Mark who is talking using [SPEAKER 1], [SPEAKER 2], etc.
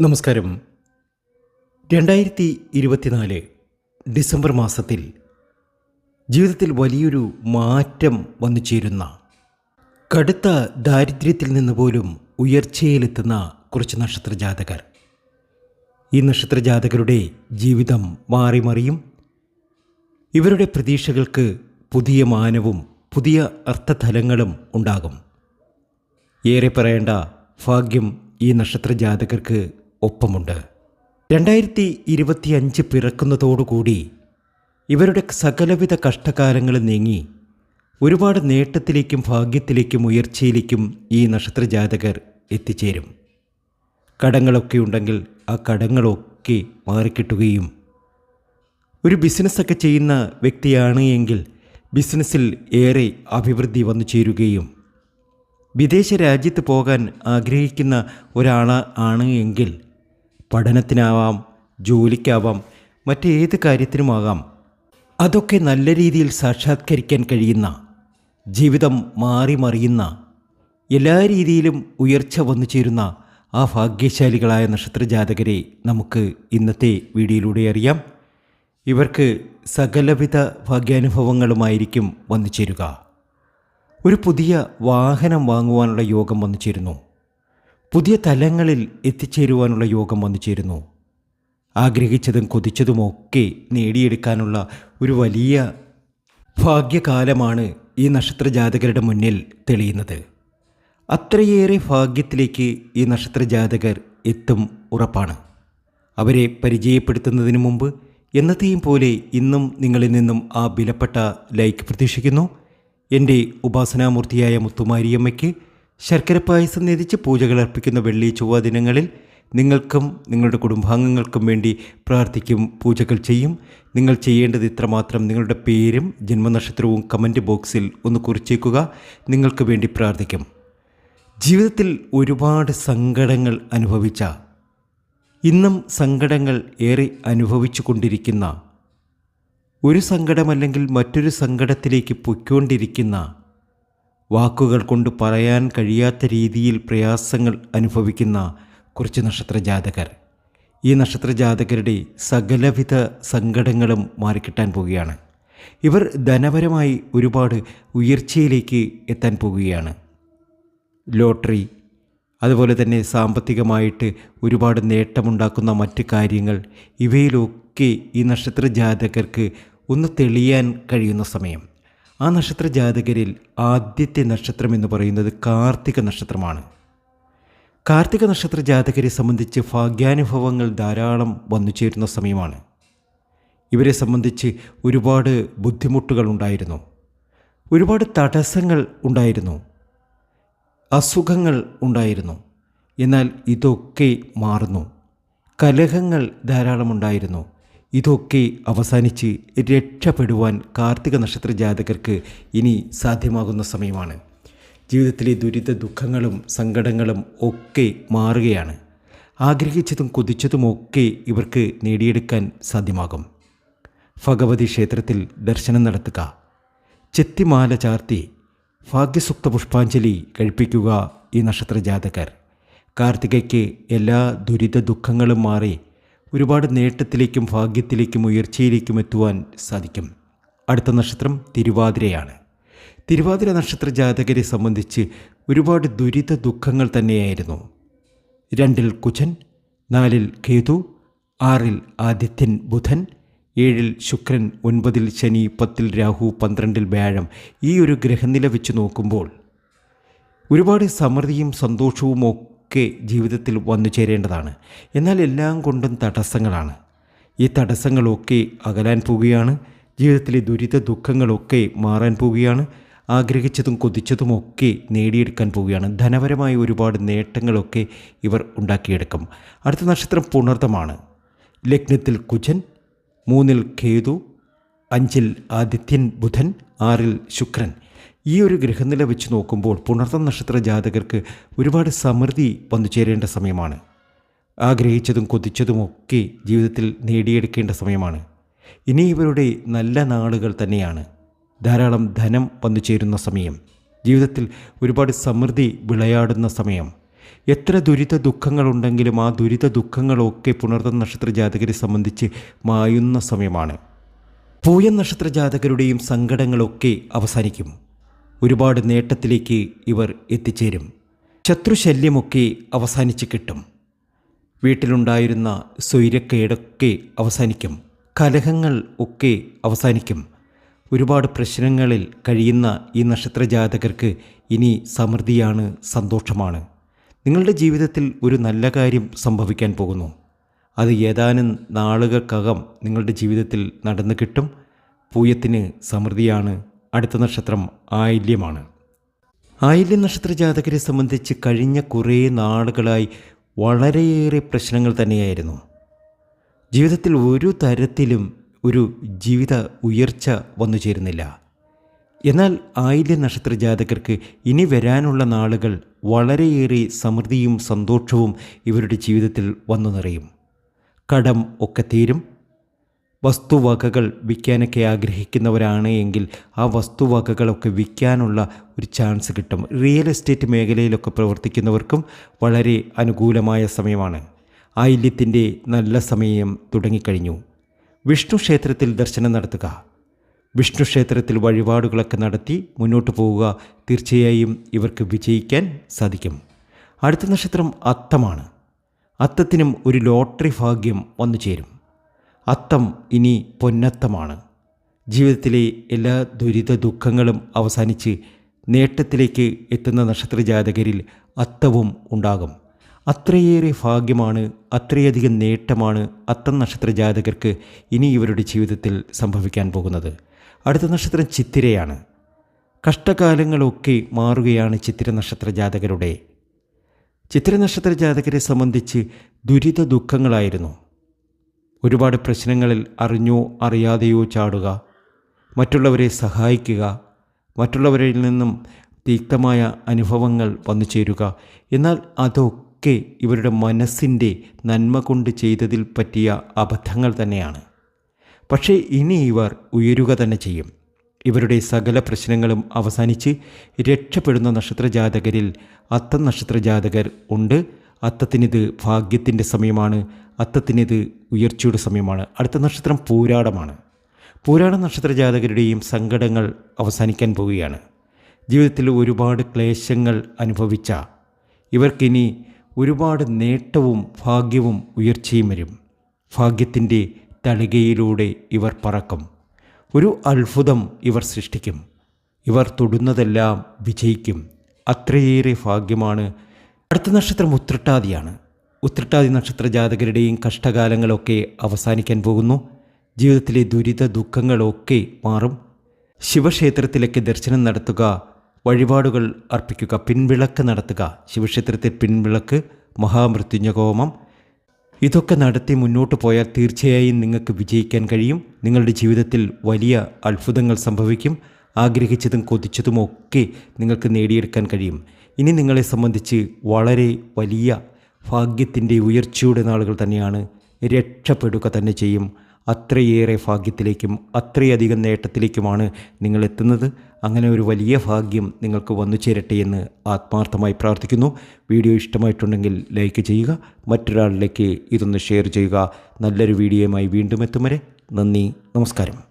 [SPEAKER 1] നമസ്കാരം. രണ്ടായിരത്തി ഇരുപത്തിനാല് ഡിസംബർ മാസത്തിൽ ജീവിതത്തിൽ വലിയൊരു മാറ്റം വന്നു ചേരുന്ന കടുത്ത ദാരിദ്ര്യത്തിൽ നിന്ന് പോലും ഉയർച്ചയിലെത്തുന്ന കുറച്ച് നക്ഷത്രജാതകർ ഈ നക്ഷത്രജാതകരുടെ ജീവിതം മാറി മറിയും. ഇവരുടെ പ്രതീക്ഷകൾക്ക് പുതിയ മാനവും പുതിയ അർത്ഥതലങ്ങളും ഉണ്ടാകും. ഏറെ പറയേണ്ട ഭാഗ്യം ഈ നക്ഷത്ര ജാതകർക്ക് ഒപ്പമുണ്ട്. രണ്ടായിരത്തി ഇരുപത്തിയഞ്ച് പിറക്കുന്നതോടുകൂടി ഇവരുടെ സകലവിധ കഷ്ടകാലങ്ങൾ നീങ്ങി ഒരുപാട് നേട്ടത്തിലേക്കും ഭാഗ്യത്തിലേക്കും ഉയർച്ചയിലേക്കും ഈ നക്ഷത്രജാതകർ എത്തിച്ചേരും. കടങ്ങളൊക്കെ ഉണ്ടെങ്കിൽ ആ കടങ്ങളൊക്കെ മാറിക്കിട്ടുകയും ഒരു ബിസിനസ്സൊക്കെ ചെയ്യുന്ന വ്യക്തിയാണ് എങ്കിൽ ബിസിനസ്സിൽ ഏറെ അഭിവൃദ്ധി വന്നു ചേരുകയും വിദേശ രാജ്യത്ത് പോകാൻ ആഗ്രഹിക്കുന്ന ഒരാൾ ആണ് എങ്കിൽ പഠനത്തിനാവാം ജോലിക്കാവാം മറ്റേത് കാര്യത്തിനുമാകാം. അതൊക്കെ നല്ല രീതിയിൽ സാക്ഷാത്കരിക്കാൻ കഴിയുന്ന ജീവിതം മാറി മറിയുന്ന എല്ലാ രീതിയിലും ഉയർച്ച വന്നു ചേരുന്ന ആ ഭാഗ്യശാലികളായ നക്ഷത്രജാതകരെ നമുക്ക് ഇന്നത്തെ വീഡിയോയിലൂടെ അറിയാം. ഇവർക്ക് സകലവിധ ഭാഗ്യാനുഭവങ്ങളുമായിരിക്കും വന്നു ചേരുക. ഒരു പുതിയ വാഹനം വാങ്ങുവാനുള്ള യോഗം വന്നു ചേരുന്നു. പുതിയ തലങ്ങളിൽ എത്തിച്ചേരുവാനുള്ള യോഗം വന്നു ചേരുന്നു. ആഗ്രഹിച്ചതും കൊതിച്ചതുമൊക്കെ നേടിയെടുക്കാനുള്ള ഒരു വലിയ ഭാഗ്യകാലമാണ് ഈ നക്ഷത്രജാതകരുടെ മുന്നിൽ തെളിയുന്നത്. അത്രയേറെ ഭാഗ്യത്തിലേക്ക് ഈ നക്ഷത്ര ജാതകർ എത്തും ഉറപ്പാണ്. അവരെ പരിചയപ്പെടുത്തുന്നതിന് മുമ്പ് എന്നത്തെയും പോലെ ഇന്നും നിങ്ങളിൽ നിന്നും ആ വിലപ്പെട്ട ലൈക്ക് പ്രതീക്ഷിക്കുന്നു. എന്റെ ഉപാസനാമൂർത്തിയായ മുത്തുമാരിയമ്മയ്ക്ക് ശർക്കര പായസം നിധിച്ച് പൂജകൾ അർപ്പിക്കുന്ന വെള്ളി ചൊവ്വ ദിനങ്ങളിൽ നിങ്ങൾക്കും നിങ്ങളുടെ കുടുംബാംഗങ്ങൾക്കും വേണ്ടി പ്രാർത്ഥിക്കും പൂജകൾ ചെയ്യും. നിങ്ങൾ ചെയ്യേണ്ടത് ഇത്രമാത്രം നിങ്ങളുടെ പേരും ജന്മനക്ഷത്രവും കമന്റ് ബോക്സിൽ ഒന്ന് കുറിച്ചേക്കുക. നിങ്ങൾക്ക് വേണ്ടി പ്രാർത്ഥിക്കും. ജീവിതത്തിൽ ഒരുപാട് സങ്കടങ്ങൾ അനുഭവിച്ച ഇന്നും സങ്കടങ്ങൾ ഏറെ അനുഭവിച്ചു കൊണ്ടിരിക്കുന്ന ഒരു സങ്കടമല്ലെങ്കിൽ മറ്റൊരു സങ്കടത്തിലേക്ക് പൊയ്ക്കൊണ്ടിരിക്കുന്ന വാക്കുകൾ കൊണ്ട് പറയാൻ കഴിയാത്ത രീതിയിൽ പ്രയാസങ്ങൾ അനുഭവിക്കുന്ന കുറച്ച് നക്ഷത്രജാതകർ. ഈ നക്ഷത്ര ജാതകരുടെ സകലവിധ സങ്കടങ്ങളും മാറിക്കിട്ടാൻ പോവുകയാണ്. ഇവർ ധനപരമായി ഒരുപാട് ഉയർച്ചയിലേക്ക് എത്താൻ പോവുകയാണ്. ലോട്ടറി അതുപോലെ തന്നെ സാമ്പത്തികമായിട്ട് ഒരുപാട് നേട്ടമുണ്ടാക്കുന്ന മറ്റ് കാര്യങ്ങൾ ഇവയിലൊക്കെ ഈ നക്ഷത്ര ജാതകർക്ക് ഒന്ന് തെളിയാൻ കഴിയുന്ന സമയം. ആ നക്ഷത്ര ജാതകരിൽ ആദ്യത്തെ നക്ഷത്രം എന്ന് പറയുന്നത് കാർത്തിക നക്ഷത്രമാണ്. കാർത്തിക നക്ഷത്ര ജാതകരെ സംബന്ധിച്ച് ഭാഗ്യാനുഭവങ്ങൾ ധാരാളം വന്നു ചേരുന്ന സമയമാണ്. ഇവരെ സംബന്ധിച്ച് ഒരുപാട് ബുദ്ധിമുട്ടുകൾ ഉണ്ടായിരുന്നു. ഒരുപാട് തടസ്സങ്ങൾ ഉണ്ടായിരുന്നു. അസുഖങ്ങൾ ഉണ്ടായിരുന്നു. എന്നാൽ ഇതൊക്കെ മാറുന്നു. കലഹങ്ങൾ ധാരാളമുണ്ടായിരുന്നു ഇതൊക്കെ അവസാനിച്ച് രക്ഷപ്പെടുവാൻ കാർത്തിക നക്ഷത്ര ജാതകർക്ക് ഇനി സാധ്യമാകുന്ന സമയമാണ്. ജീവിതത്തിലെ ദുരിത ദുഃഖങ്ങളും സങ്കടങ്ങളും ഒക്കെ മാറുകയാണ്. ആഗ്രഹിച്ചതും കൊതിച്ചതുമൊക്കെ ഇവർക്ക് നേടിയെടുക്കാൻ സാധ്യമാകും. ഭഗവതി ക്ഷേത്രത്തിൽ ദർശനം നടത്തുക. ചെത്തിമാല ചാർത്തി ഭാഗ്യസുക്ത പുഷ്പാഞ്ജലി കഴിപ്പിക്കുക ഈ നക്ഷത്ര ജാതകർ. കാർത്തികയ്ക്ക് എല്ലാ ദുരിത ദുഃഖങ്ങളും മാറി ഒരുപാട് നേട്ടത്തിലേക്കും ഭാഗ്യത്തിലേക്കും ഉയർച്ചയിലേക്കും എത്തുവാൻ സാധിക്കും. അടുത്ത നക്ഷത്രം തിരുവാതിരയാണ്. തിരുവാതിര നക്ഷത്ര ജാതകരെ സംബന്ധിച്ച് ഒരുപാട് ദുരിത ദുഃഖങ്ങൾ തന്നെയായിരുന്നു. രണ്ടിൽ കുചൻ നാലിൽ കേതു ആറിൽ ആദിത്യൻ ബുധൻ ഏഴിൽ ശുക്രൻ ഒൻപതിൽ ശനി പത്തിൽ രാഹു പന്ത്രണ്ടിൽ വ്യാഴം ഈ ഒരു ഗ്രഹനില വെച്ച് നോക്കുമ്പോൾ ഒരുപാട് സമൃദ്ധിയും സന്തോഷവും ഒക്കെ ജീവിതത്തിൽ വന്നു ചേരേണ്ടതാണ്. എന്നാൽ എല്ലാം കൊണ്ടും തടസ്സങ്ങളാണ്. ഈ തടസ്സങ്ങളൊക്കെ അകലാൻ പോവുകയാണ്. ജീവിതത്തിലെ ദുരിത ദുഃഖങ്ങളൊക്കെ മാറാൻ പോവുകയാണ്. ആഗ്രഹിച്ചതും കൊതിച്ചതുമൊക്കെ നേടിയെടുക്കാൻ പോവുകയാണ്. ധനപരമായ ഒരുപാട് നേട്ടങ്ങളൊക്കെ ഇവർ ഉണ്ടാക്കിയെടുക്കും. അടുത്ത നക്ഷത്രം പുണർത്തമാണ് ലഗ്നത്തിൽ കുജൻ മൂന്നിൽ കേതു അഞ്ചിൽ ആദിത്യൻ ബുധൻ ആറിൽ ശുക്രൻ. ഈ ഒരു ഗ്രഹനില വെച്ച് നോക്കുമ്പോൾ പുണർത്തം നക്ഷത്ര ജാതകർക്ക് ഒരുപാട് സമൃദ്ധി വന്നു ചേരേണ്ട സമയമാണ്. ആഗ്രഹിച്ചതും കൊതിച്ചതുമൊക്കെ ജീവിതത്തിൽ നേടിയെടുക്കേണ്ട സമയമാണ്. ഇനി ഇവരുടെ നല്ല നാളുകൾ തന്നെയാണ്. ധാരാളം ധനം വന്നു ചേരുന്ന സമയം. ജീവിതത്തിൽ ഒരുപാട് സമൃദ്ധി വിളയാടുന്ന സമയം. എത്ര ദുരിത ദുഃഖങ്ങളുണ്ടെങ്കിലും ആ ദുരിത ദുഃഖങ്ങളൊക്കെ പുണർന്ന നക്ഷത്ര ജാതകരെ സംബന്ധിച്ച് മായുന്ന സമയമാണ്. പൂയം നക്ഷത്ര ജാതകരുടെയും സങ്കടങ്ങളൊക്കെ അവസാനിക്കും. ഒരുപാട് നേട്ടത്തിലേക്ക് ഇവർ എത്തിച്ചേരും. ശത്രുശല്യമൊക്കെ അവസാനിച്ച് കിട്ടും. വീട്ടിലുണ്ടായിരുന്ന സ്വൈരക്കേടൊക്കെ അവസാനിക്കും. കലഹങ്ങൾ ഒക്കെ അവസാനിക്കും. ഒരുപാട് പ്രശ്നങ്ങളിൽ കഴിയുന്ന ഈ നക്ഷത്ര ജാതകർക്ക് ഇനി സമൃദ്ധിയാണ് സന്തോഷമാണ്. നിങ്ങളുടെ ജീവിതത്തിൽ ഒരു നല്ല കാര്യം സംഭവിക്കാൻ പോകുന്നു. അത് ഏതാനും നാളുകൾക്കകം നിങ്ങളുടെ ജീവിതത്തിൽ നടന്നു കിട്ടും. പൂയത്തിന് സമൃദ്ധിയാണ് അടുത്ത നക്ഷത്രം ആയില്യമാണ്. ആയില്യ നക്ഷത്ര ജാതകരെ സംബന്ധിച്ച് കഴിഞ്ഞ കുറേ നാളുകളായി വളരെയേറെ പ്രശ്നങ്ങൾ തന്നെയായിരുന്നു. ജീവിതത്തിൽ ഒരു തരത്തിലും ഒരു ജീവിത ഉയർച്ച വന്നു ചേരുന്നില്ല. എന്നാൽ ആയില്യ നക്ഷത്ര ജാതകർക്ക് ഇനി വരാനുള്ള നാളുകൾ വളരെയേറെ സമൃദ്ധിയും സന്തോഷവും ഇവരുടെ ജീവിതത്തിൽ വന്നു നിറയും. കടം ഒക്കെ തീരും വസ്തുവകകൾ വിൽക്കാനൊക്കെ ആഗ്രഹിക്കുന്നവരാണ് എങ്കിൽ ആ വസ്തുവകകളൊക്കെ വിൽക്കാനുള്ള ഒരു ചാൻസ് കിട്ടും. റിയൽ എസ്റ്റേറ്റ് മേഖലയിലൊക്കെ പ്രവർത്തിക്കുന്നവർക്കും വളരെ അനുകൂലമായ സമയമാണ്. ആയില്യത്തിന്റെ നല്ല സമയം തുടങ്ങിക്കഴിഞ്ഞു. വിഷ്ണു ക്ഷേത്രത്തിൽ ദർശനം നടത്തുക. വിഷ്ണു ക്ഷേത്രത്തിൽ വഴിപാടുകളൊക്കെ നടത്തി മുന്നോട്ട് പോവുക തീർച്ചയായും ഇവർക്ക് വിജയിക്കാൻ സാധിക്കും. അടുത്ത നക്ഷത്രം അത്തമാണ്. അത്തത്തിനും ഒരു ലോട്ടറി ഭാഗ്യം വന്നു ചേരും അത്തം ഇനി പൊന്നത്തമാണ്. ജീവിതത്തിലെ എല്ലാ ദുരിത ദുഃഖങ്ങളും അവസാനിച്ച് നേട്ടത്തിലേക്ക് എത്തുന്ന നക്ഷത്രജാതകരിൽ അത്തവും ഉണ്ടാകും. അത്രയേറെ ഭാഗ്യമാണ് അത്രയധികം നേട്ടമാണ് അത്തം നക്ഷത്ര ജാതകർക്ക് ഇനി ഇവരുടെ ജീവിതത്തിൽ സംഭവിക്കാൻ പോകുന്നത്. അടുത്ത നക്ഷത്രം ചിത്തിരയാണ്. കഷ്ടകാലങ്ങളൊക്കെ മാറുകയാണ് ചിത്തിര നക്ഷത്ര ജാതകരുടെ. ചിത്തിര നക്ഷത്ര ജാതകരെ സംബന്ധിച്ച് ദുരിത ദുഃഖങ്ങളായിരുന്നു. ഒരുപാട് പ്രശ്നങ്ങളിൽ അറിഞ്ഞോ അറിയാതെയോ ചാടുക. മറ്റുള്ളവരെ സഹായിക്കുക. മറ്റുള്ളവരിൽ നിന്നും തീക്തമായ അനുഭവങ്ങൾ വന്നു ചേരുക. എന്നാൽ അതൊക്കെ ഇവരുടെ മനസ്സിന്റെ നന്മ കൊണ്ട് ചെയ്തതിൽ പറ്റിയ അബദ്ധങ്ങൾ തന്നെയാണ്. പക്ഷേ ഇനി ഇവർ ഉയരുക തന്നെ ചെയ്യും. ഇവരുടെ സകല പ്രശ്നങ്ങളും അവസാനിച്ച് രക്ഷപ്പെടുന്ന നക്ഷത്രജാതകരിൽ അത്തം നക്ഷത്രജാതകർ ഉണ്ട്. അത്തത്തിനിത് ഭാഗ്യത്തിന്റെ സമയമാണ്. അത്തത്തിനിത് ഉയർച്ചയുടെ സമയമാണ്. അടുത്ത നക്ഷത്രം പൂരാടമാണ്. പൂരാട നക്ഷത്ര ജാതകരുടെയും സങ്കടങ്ങൾ അവസാനിക്കാൻ പോവുകയാണ്. ജീവിതത്തിൽ ഒരുപാട് ക്ലേശങ്ങൾ അനുഭവിച്ച ഇവർക്കിനി ഒരുപാട് നേട്ടവും ഭാഗ്യവും ഉയർച്ചയും വരും. ഭാഗ്യത്തിന്റെ തളികയിലൂടെ ഇവർ പറക്കും. ഒരു അത്ഭുതം ഇവർ സൃഷ്ടിക്കും. ഇവർ തൊടുന്നതെല്ലാം വിജയിക്കും. അത്രയേറെ ഭാഗ്യമാണ്. അടുത്ത നക്ഷത്രം ഉത്രട്ടാതിയാണ്. ഉത്രട്ടാതി നക്ഷത്ര ജാതകരുടെയും കഷ്ടകാലങ്ങളൊക്കെ അവസാനിക്കാൻ പോകുന്നു. ജീവിതത്തിലെ ദുരിത ദുഃഖങ്ങളൊക്കെ മാറും. ശിവക്ഷേത്രത്തിലേക്ക് ദർശനം നടത്തുക വഴിപാടുകൾ അർപ്പിക്കുക പിൻവിളക്ക് നടത്തുക. ശിവക്ഷേത്രത്തിൽ പിൻവിളക്ക് മഹാമൃത്യുഞ്ജകോമം ഇതൊക്കെ നടത്തി മുന്നോട്ട് പോയാൽ തീർച്ചയായും നിങ്ങൾക്ക് വിജയിക്കാൻ കഴിയും. നിങ്ങളുടെ ജീവിതത്തിൽ വലിയ അത്ഭുതങ്ങൾ സംഭവിക്കും. ആഗ്രഹിച്ചതും കൊതിച്ചതുമൊക്കെ നിങ്ങൾക്ക് നേടിയെടുക്കാൻ കഴിയും. ഇനി നിങ്ങളെ സംബന്ധിച്ച് വളരെ വലിയ ഭാഗ്യത്തിന്റെ ഉയർച്ചയുടെ നാളുകൾ തന്നെയാണ് രക്ഷപ്പെടുക തന്നെ ചെയ്യും. അത്രയേറെ ഭാഗ്യത്തിലേക്കും അത്രയധികം നേട്ടത്തിലേക്കുമാണ് നിങ്ങൾ എത്തുന്നത്. അങ്ങനെ ഒരു വലിയ ഭാഗ്യം നിങ്ങൾക്ക് വന്നു ചേരട്ടെ എന്ന് ആത്മാർത്ഥമായി പ്രാർത്ഥിക്കുന്നു. വീഡിയോ ഇഷ്ടമായിട്ടുണ്ടെങ്കിൽ ലൈക്ക് ചെയ്യുക മറ്റൊരാളിലേക്ക് ഇതൊന്ന് ഷെയർ ചെയ്യുക. നല്ലൊരു വീഡിയോയുമായി വീണ്ടും എത്തും വരെ. നന്ദി നമസ്കാരം.